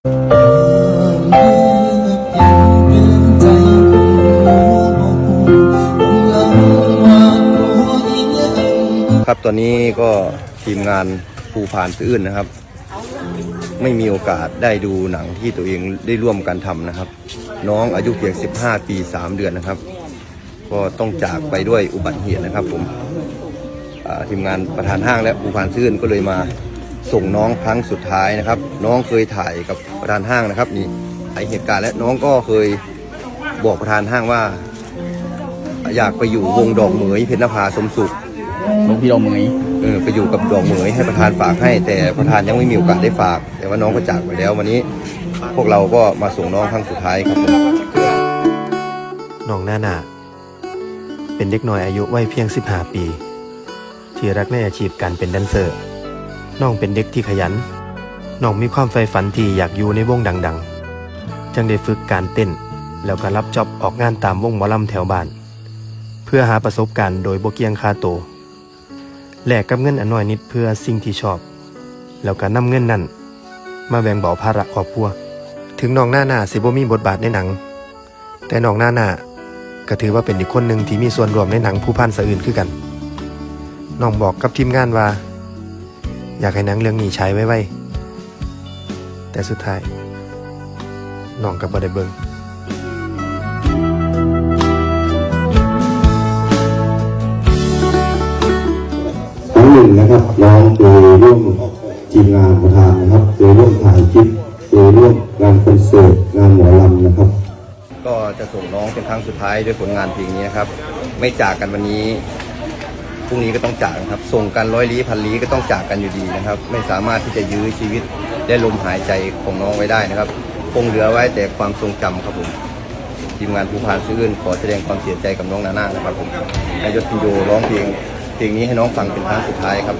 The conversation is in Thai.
ครับตอนนี้ก็ทีมงานภูพานซื่นนะครับ ไม่มีโอกาสได้ดูหนังที่ตัวเองได้ร่วมกันทำนะครับ น้องอายุเพียง 15 ปี 3 เดือนนะครับ ก็ต้องจากไปด้วยอุบัติเหตุนะครับผมทีมงานประธานห้างและภูพานซื่นก็เลยมา ส่งน้องครั้งสุดท้ายนะครับ น้องเคยถ่ายกับประธานห้างนะครับ นี่ถ่ายเหตุการณ์และน้องก็เคยบอกประธานห้างว่า อยากไปอยู่วงดอกเหมยเพชรนภาสมสุขหลวงพี่เราเหมยเออไปอยู่กับดอกเหมยให้ประธานฝากให้ แต่ประธานยังไม่มีโอกาสได้ฝาก แต่ว่าน้องก็จากไปแล้ววันนี้ พวกเราก็มาส่งน้องครั้งสุดท้ายครับผมน้องหน้าหนาเป็นเด็กน้อยอายุวัยเพียง 15 ปี ที่รักในอาชีพการเป็นแดนเซอร์ น้องเป็นเด็กที่ขยัน น้องมีความใฝ่ฝันที่อยากอยู่ในวงดัง ๆ จึงได้ฝึกการเต้น แล้วก็รับจ็อบออกงานตามวงหมอลำแถวบ้าน เพื่อหาประสบการณ์โดยโบเกียงคาโตแลกกับเงินอันน้อยนิดเพื่อสิ่งที่ชอบ แล้วก็นำเงินนั้นมาแบ่งเบาภาระครอบครัว ถึงน้องหน้าหน้าสิบ่มีบทบาทในหนัง แต่น้องหน้าหน้าก็ถือว่าเป็นอีกคนหนึ่งที่มีส่วนรวมในหนังผู้พันสะอื่นคือกันน้องบอกกับทีมงานว่า อยากให้หนังเรื่องนี้ใช้ไว้ไว้แต่สุดท้ายน้องก็บ่ได้เบิงครั้งหนึ่งนะครับน้องเคยร่วมทีมงานประธานนะครับเคยร่วมถ่ายคลิปเคยร่วมงานคอนเสิร์ตงานหมอลำนะครับ ก็จะส่งน้องเป็นครั้งสุดท้ายด้วยผลงานเพลงนี้นะครับ ไม่จากกันวันนี้ พรุ่งนี้ก็ต้องจากนะครับ ส่งกันร้อยลี้พันลี้ก็ต้องจากกันอยู่ดีนะครับ ไม่สามารถที่จะยื้อชีวิตและลมหายใจของน้องไว้ได้นะครับ คงเหลือไว้แต่ความทรงจำครับผมทีมงานภูพานซื่นขอแสดงความเสียใจกับน้องนาน่านะครับผมนายศพินโยร้องเพลงเพลงนี้ให้น้องฟังเป็นครั้งสุดท้ายครับ